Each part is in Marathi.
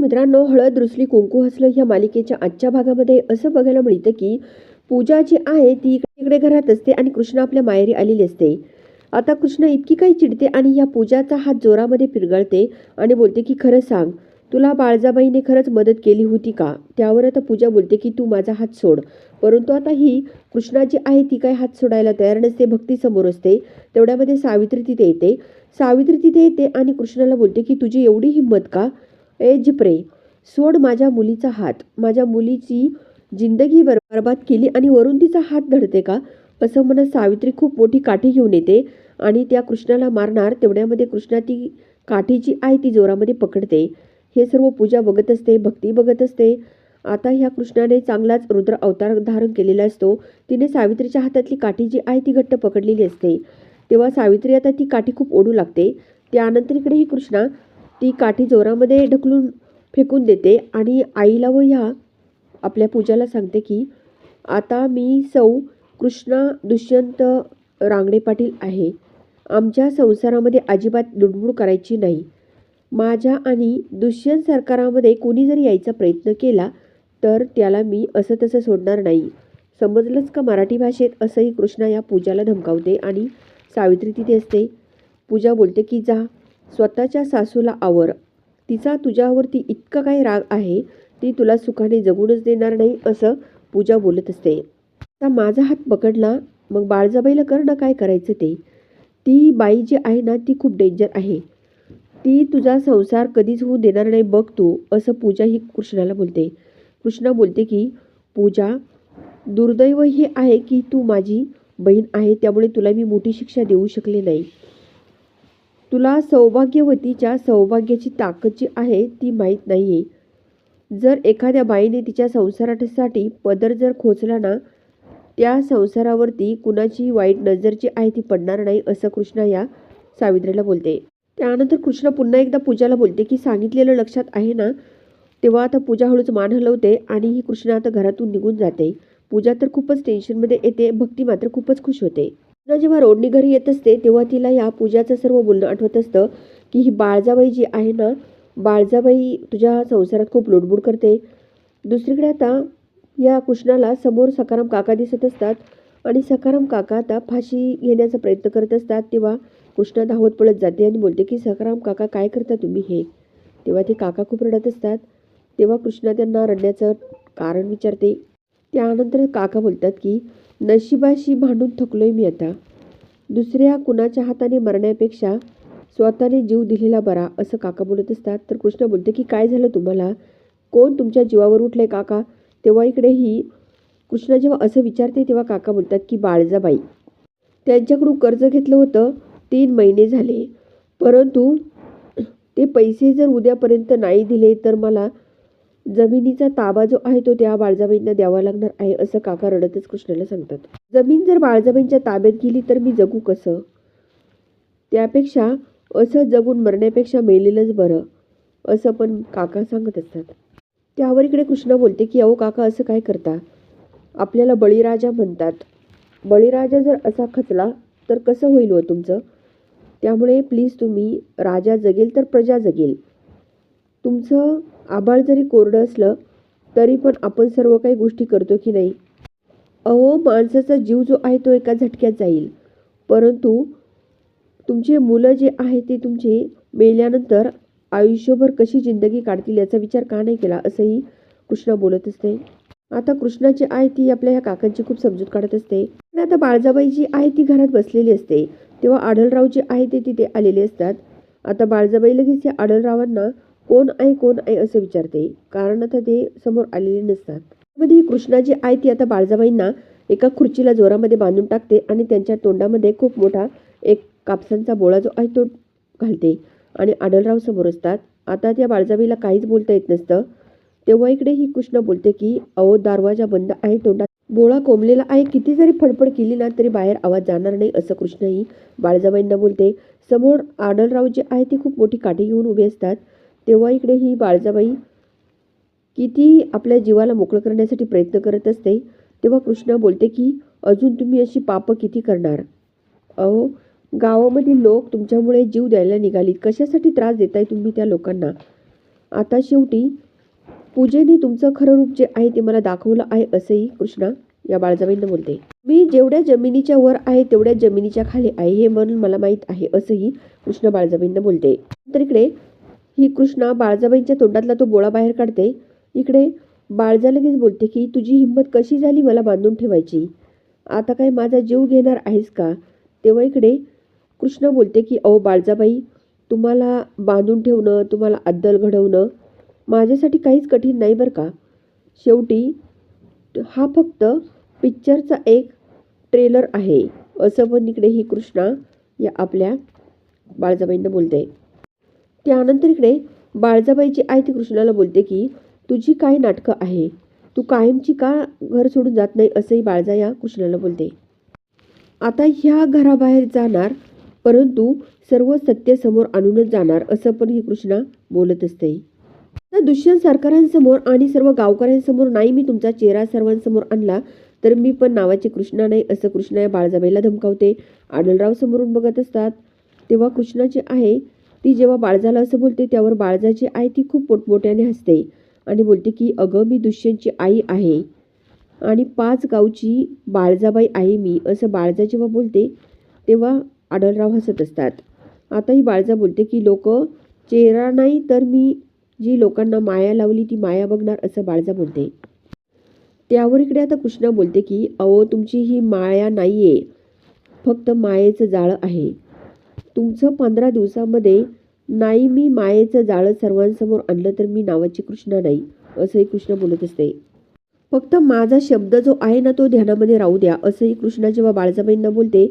मित्रांनो हळद रुसली कुंकू हसलं ह्या मालिकेच्या आजच्या भागामध्ये असं बघायला मिळतं की पूजा जी आहे ती इकडे घरात असते आणि कृष्ण आपल्या माहेरी आलेली असते. आता कृष्ण इतकी काही चिडते आणि ह्या पूजाचा हात जोरामध्ये पिरगळते आणि बोलते की खरं सांग तुला बाळजाबाईने खरंच मदत केली होती का? त्यावर आता पूजा बोलते की तू माझा हात सोड. परंतु आता ही कृष्णा जी आहे ती काय हात सोडायला तयार नसते भक्ती समोर असते. तेवढ्यामध्ये सावित्री तिथे येते. सावित्री तिथे येते आणि कृष्णाला बोलते की तुझी एवढी हिंमत का? ए प्रे सोड माझ्या मुलीचा हात. माझ्या मुलीची जिंदगी बरबाद केली आणि वरून तिचा हात धडते का? असं म्हणत सावित्री खूप मोठी काठी घेऊन येते आणि त्या कृष्णाला मारणार तेवढ्यामध्ये कृष्णा ती काठीची आहे ती जोरामध्ये पकडते. हे सर्व पूजा बघत असते भक्ती बघत असते. आता ह्या कृष्णाने चांगलाच रुद्र अवतार धारण केलेला असतो. तिने सावित्रीच्या हातातली काठी जी आहे ती घट्ट पकडलेली असते. तेव्हा सावित्री आता ती काठी खूप ओढू लागते. त्यानंतर इकडे ही कृष्णा ती काठी जोरामध्ये ढकलून फेकून देते आणि आईला व ह्या आपल्या पूजाला सांगते की आता मी सौ कृष्णा दुष्यंत रांगडे पाटील आहे. आमच्या संसारामध्ये अजिबात लुडबुड करायची नाही. माझ्या आणि दुष्यंत सरकारामध्ये कोणी जरी यायचा प्रयत्न केला तर त्याला मी असं तसं सोडणार नाही. समजलंच का मराठी भाषेत असंही कृष्णा या पूजाला धमकावते आणि सावित्री तिथे असते. पूजा बोलते की जा स्वतःच्या सासूला आवर. तिचा तुझ्यावरती इतका काही राग आहे ती तुला सुखाने जगूनच देणार नाही असं पूजा बोलत असते. आता माझा हात पकडला मग बाळजाबाईला कर ना काय करायचं ते? ती बाई जी आहे ना ती खूप डेंजर आहे. ती तुझा संसार कधीच होऊ देणार नाही बघ तू असं पूजा ही कृष्णाला बोलते. कृष्णा बोलते की पूजा दुर्दैव हे आहे की तू माझी बहीण आहे त्यामुळे तुला मी मोठी शिक्षा देऊ शकले नाही. तुला सौभाग्यवतीच्या सौभाग्याची ताकद जी आहे ती माहीत नाही आहे जर एखाद्या बाईने तिच्या संसारासाठी पदर जर खोचला ना त्या संसारावरती कुणाची वाईट नजर जी आहे ती पडणार नाही असं कृष्णा या सावित्रीला बोलते. त्यानंतर कृष्ण पुन्हा एकदा पूजाला बोलते की सांगितलेलं लक्षात आहे ना? तेव्हा आता पूजा हळूच मान हलवते आणि ही कृष्णा आता घरातून निघून जाते. पूजा तर खूपच टेन्शनमध्ये येते भक्ती मात्र खूपच खुश होते. जेव्हा रोडनी घरी येत असते तेव्हा तिला या पूजाचं सर्व बोलणं आठवत असतं की ही बाळजाबाई जी आहे ना बाळजाबाई तुझ्या संसारात खूप लुडबुड करते. दुसरीकडे आता या कृष्णाला समोर सकाराम काका दिसत असतात आणि सकाराम काका आता फाशी घेण्याचा प्रयत्न करत असतात तेव्हा कृष्णा धावत पळत जाते आणि बोलते की सकाराम काका काय करता तुम्ही हे? तेव्हा ते काका खूप रडत असतात. तेव्हा कृष्णा त्यांना रडण्याचं कारण विचारते. त्यानंतर काका बोलतात की नशिबाशी भांडून थकलोय मी आता. दुसऱ्या कुणाच्या हाताने मरण्यापेक्षा स्वतःने जीव दिलेला बरा असं काका बोलत असतात. तर कृष्ण बोलते की काय झालं तुम्हाला? कोण तुमच्या जीवावर उठले काका? तेव्हा इकडे ही कृष्ण जेव्हा असं विचारते तेव्हा काका बोलतात की बाळजाबाई त्यांच्याकडून कर्ज घेतलं होतं तीन महिने झाले. परंतु ते पैसे जर उद्यापर्यंत नाही दिले तर मला जमिनीचा ताबा जो आहे तो त्या बाळजाबाईंना द्यावा लागणार आहे असं काका रडतच कृष्णाला सांगतात. जमीन जर बाळजाबाईंच्या ताब्यात गेली तर मी जगू कसं? त्यापेक्षा असं जगून मरण्यापेक्षा मेलेलंच बरं असं पण काका सांगत असतात. त्यावर इकडे कृष्ण बोलते की अहो काका असं काय करता? आपल्याला बळीराजा म्हणतात. बळीराजा जर असा खचला तर कसं होईल हो तुमचं? त्यामुळे प्लीज तुम्ही राजा जगेल तर प्रजा जगेल. तुमचं आभाळ जरी कोरडं असलं तरी पण आपण सर्व काही गोष्टी करतो की नाही? अहो माणसाचा जीव जो आहे तो एका झटक्यात जाईल. परंतु तुमचे मुलं जे आहे ते तुमचे मेल्यानंतर आयुष्यभर कशी जिंदगी काढतील याचा विचार का नाही केला असंही कृष्णा बोलत असते. आता कृष्णाची आई ती आपल्या ह्या काकांची खूप समजूत काढत असते. आणि आता बाळजाबाई जी आहे ती घरात बसलेली असते. तेव्हा आढळराव जे आहे ते तिथे आलेले असतात. आता बाळजाबाई लगेच या आढळरावांना कोण आहे कोण आहे असं विचारते. कारण आता ते समोर आलेले नसतात. मध्ये ही कृष्णा जी आहे ती आता बाळजाबाईंना एका खुर्चीला जोरामध्ये बांधून टाकते आणि त्यांच्या तोंडामध्ये खूप मोठा एक कापसांचा बोळा जो आहे तो घालते आणि आढळराव समोर असतात. आता त्या बाळजाबाईला काहीच बोलता येत नसतं. तेव्हा इकडे ही कृष्ण बोलते की अहो दारवाजा बंद आहे तोंडात बोळा कोंबलेला आहे. किती जरी फडफड केली ना तरी बाहेर आवाज जाणार नाही असं कृष्णही बाळजाबाईंना बोलते. समोर आढळराव जे आहे ते खूप मोठी काठी घेऊन उभे असतात. तेव्हा इकडे ही बाळजाबाई किती आपल्या जीवाला मोकळं करण्यासाठी प्रयत्न करत असते तेव्हा कृष्ण बोलते की अजून तुम्ही अशी पापं किती करणार? अहो गावामधील लोक तुमच्यामुळे जीव द्यायला निघालीत. कशासाठी त्रास देताय तुम्ही त्या लोकांना? आता शेवटी पूजेने तुमचं खरं रूप जे आहे ते मला दाखवलं आहे असंही कृष्णा या बाळजाबाईंना बोलते. मी जेवढ्या जमिनीच्या वर आहे तेवढ्या जमिनीच्या खाली आहे हे म्हणून मला माहीत आहे असंही कृष्ण बाळजाबाईंना बोलते. तर इकडे ही कृष्णा बाळजाबाईंच्या तोंडातला तो बोळा बाहेर काढते. इकडे बाळजा लगेच बोलते की तुझी हिंमत कशी झाली मला बांधून ठेवायची? आता काय माझा जीव घेणार आहेस का? तेव्हा इकडे कृष्ण बोलते की अहो बाळजाबाई तुम्हाला बांधून ठेवणं तुम्हाला अद्दल घडवणं माझ्यासाठी काहीच कठीण नाही बरं का. शेवटी हा फक्त पिक्चरचा एक ट्रेलर आहे. असं पण इकडे ही कृष्णा या आपल्या बाळजाबाईंना बोलते. त्यानंतर इकडे बाळजाबाईची आई ती कृष्णाला बोलते की तुझी काय नाटकं आहे? तू कायमची का घर सोडून जात नाही? असंही बाळजा या कृष्णाला बोलते. आता ह्या घराबाहेर जाणार परंतु सर्व सत्य समोर आणूनच जाणार असं पण ही कृष्णा बोलत असते. आता दुष्यंत सरकारांसमोर आणि सर्व गावकऱ्यांसमोर नाही मी तुमचा चेहरा सर्वांसमोर आणला तर मी पण नावाचे कृष्णा नाही असं कृष्णा या बाळजाबाईला धमकावते. आडलराव समोरून बघत असतात. तेव्हा कृष्णाची आहे ती जेव्हा बाळजाला असं बोलते त्यावर बाळजाची आई ती खूप मोठमोठ्याने हसते आणि बोलते की अगं मी दुष्यंतची आई आहे आणि पाच गावची बाळजाबाई आहे मी असं बाळजा जेव्हा बोलते तेव्हा आडलराव हसत असतात. आता ही बाळजा बोलते की लोक चेहरा नाही तर मी जी लोकांना माया लावली ती माया बघणार असं बाळजा बोलते. त्यावर इकडे आता कृष्णा बोलते की अहो तुमची ही माया नाही आहे फक्त मायेचं जाळं आहे. तुमचं पंधरा दिवसामध्ये नाही मी मायेचं जाळं सर्वांसमोर आणलं तर मी नावाची कृष्णा नाही असंही कृष्ण बोलत असते. फक्त माझा शब्द जो आहे ना तो ध्यानामध्ये राहू द्या असंही कृष्णा जेव्हा बाळजाबाईंना बोलते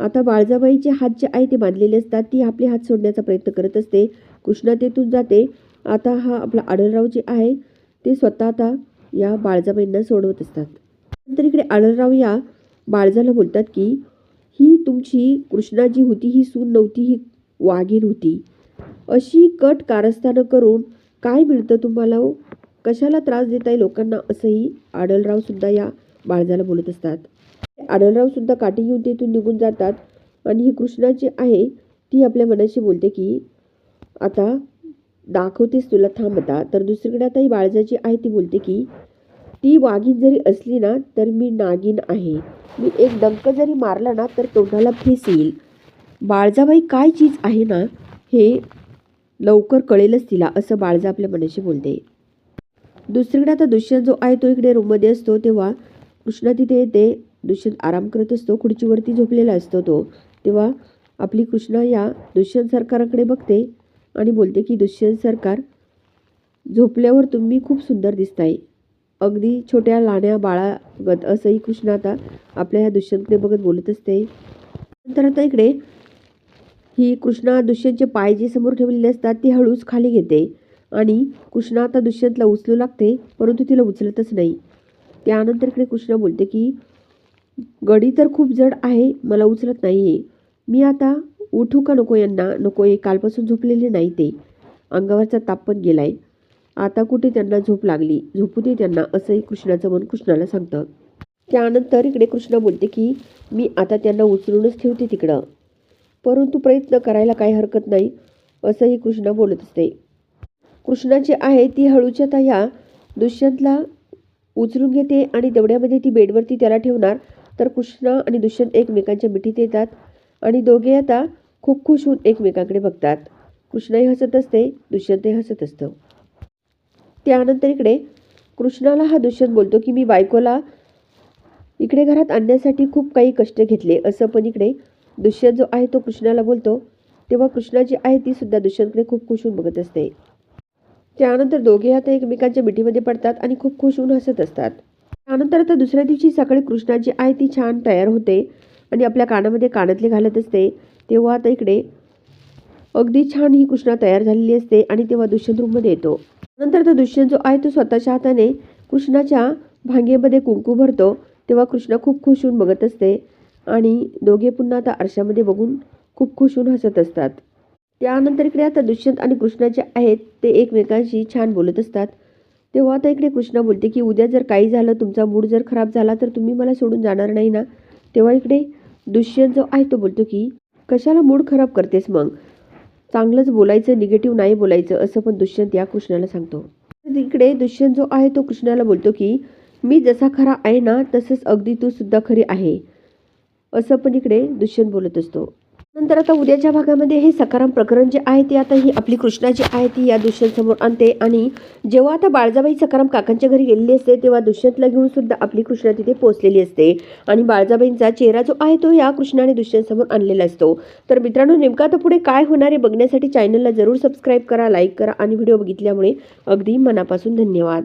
आता बाळजाबाईचे हात जे आहे ते बांधलेले असतात ती आपले हात सोडण्याचा प्रयत्न करत असते. कृष्णा तेथून जाते. आता हा आपला आढळराव जे आहे ते स्वतः आता या बाळजाबाईंना सोडवत असतात. नंतर इकडे आढळराव या बाळजाला बोलतात की ही तुमची कृष्णा जी होती ही सून नव्हती ही वाघीण होती. अशी कट कारस्थानं करून काय मिळतं तुम्हाला हो? कशाला त्रास देताय लोकांना असंही? आडलरावसुद्धा या बाळजाला बोलत असतात. आडलरावसुद्धा काठी घेऊन तिथून निघून जातात आणि ही कृष्णा जी आहे ती आपल्या मनाशी बोलते की आता दाखवतेस तुला थांबता तर दुसरीकडे आता ही बाळजाची आहे ती बोलते की ती वाघीण जरी असली ना तर मी नागिन आहे. मी एक डंक जरी मारला ना तर तोंडाला फेस येईल. बाळजाबाई काय चीज आहे ना हे लवकर कळेलच तिला असं बाळजा आपल्या मनाशी बोलते. दुसरीकडे आता दुष्यंत जो आहे तो इकडे रूममध्ये असतो तेव्हा कृष्णा तिथे येते. दुष्यंत आराम करत असतो खुर्चीवरती झोपलेला असतो तो. तेव्हा आपली कृष्णा या दुष्यंत सरकाराकडे बघते आणि बोलते की दुष्यंत सरकार झोपल्यावर तुम्ही खूप सुंदर दिसताय. अगदी छोट्या लाण्या बाळागत असंही कृष्ण आता आपल्या ह्या दुष्यंतने बघत बोलत असते. नंतर आता इकडे ही कृष्णा दुष्यंतचे पाय जे समोर ठेवलेले असतात ती हळूच खाली घेते आणि कृष्णा आता दुष्यंतला उचलू लागते परंतु तिला उचलतच नाही. त्यानंतर इकडे कृष्णा बोलते की गडी तर खूप जड आहे मला उचलत नाही आहे मी आता उठू का नको यांना? नको आहे कालपासून झोपलेले नाही ते. अंगावरचा ताप पण आहे आता कुठे त्यांना झोप लागली? झोपू दे त्यांना असंही कृष्णाचं मन कृष्णाला सांगतं. त्यानंतर इकडे कृष्णा बोलते की मी आता त्यांना उचलूनच ठेवते तिकडं. परंतु प्रयत्न करायला काही हरकत नाही असंही कृष्णा बोलत असते. कृष्णाची आहे ती हळूच्या आता ह्या दुष्यंतला उचलून घेते आणि तेवढ्यामध्ये ती बेडवरती त्याला ठेवणार. तर कृष्णा आणि दुष्यंत एकमेकांच्या मिठीत येतात आणि दोघे आता खूप खुश होऊन एकमेकांकडे बघतात. कृष्णाही हसत असते दुष्यंतही हसत असतं. त्यानंतर इकडे कृष्णाला हा दुष्यंत बोलतो की मी बायकोला इकडे घरात आणण्यासाठी खूप काही कष्ट घेतले. असं पण इकडे दुष्यंत जो आहे तो कृष्णाला बोलतो. तेव्हा कृष्णा जी आहे ती सुद्धा दुष्यंतकडे खूप खुश होऊन बघत असते. त्यानंतर दोघे आता एकमेकांच्या मिठीमध्ये पडतात आणि खूप खुश होऊन हसत असतात. त्यानंतर आता दुसऱ्या दिवशी सकाळी कृष्णा जी आहे ती छान तयार होते आणि आपल्या कानामध्ये कानातले घालत असते. तेव्हा आता इकडे अगदी छान ही कृष्णा तयार झालेली असते आणि तेव्हा दुष्यंत रूममध्ये येतो. नंतर तो दुष्यंत जो आहे तो स्वतःच्या हाताने कृष्णाच्या भांगेमध्ये कुंकू भरतो तेव्हा कृष्णा खूप खुश होऊन बघत असते आणि दोघे पुन्हा आता आरशामध्ये बघून खूप खुश होऊन हसत असतात. त्यानंतर इकडे आता दुष्यंत आणि कृष्णा जे आहेत ते एकमेकांशी छान बोलत असतात. तेव्हा आता इकडे कृष्णा बोलते की उद्या जर काही झालं तुमचा मूड जर खराब झाला तर तुम्ही मला सोडून जाणार नाही ना? तेव्हा इकडे दुष्यंत जो आहे तो बोलतो की कशाला मूड खराब करतेस मग? चांगलंच बोलायचं निगेटिव्ह नाही बोलायचं असं पण दुष्यंत या कृष्णाला सांगतो. इकडे दुष्यंत जो आहे तो कृष्णाला बोलतो की मी जसा खरा आहे ना तसंच अगदी तू सुद्धा खरी आहे. असं पण इकडे दुष्यंत बोलत असतो. नंतर आता उद्याच्या भागामध्ये हे सकाराम प्रकरण जे आहे ते आता ही आपली कृष्णा जी आहे ती या दुष्यंत समोर आणते. आणि जेव्हा आता बाळजाबाई सकाराम काकांच्या घरी गेलेली असते तेव्हा दुष्यंतला घेऊन सुद्धा आपली कृष्णा तिथे पोहोचलेली असते. आणि बाळजाबाईंचा चेहरा जो आहे तो या कृष्णाने दुष्यंत समोर आणलेला असतो. तर मित्रांनो नेमका आता पुढे काय होणार आहे बघण्यासाठी चॅनलला जरूर सबस्क्राईब करा लाईक करा आणि व्हिडिओ बघितल्यामुळे अगदी मनापासून धन्यवाद.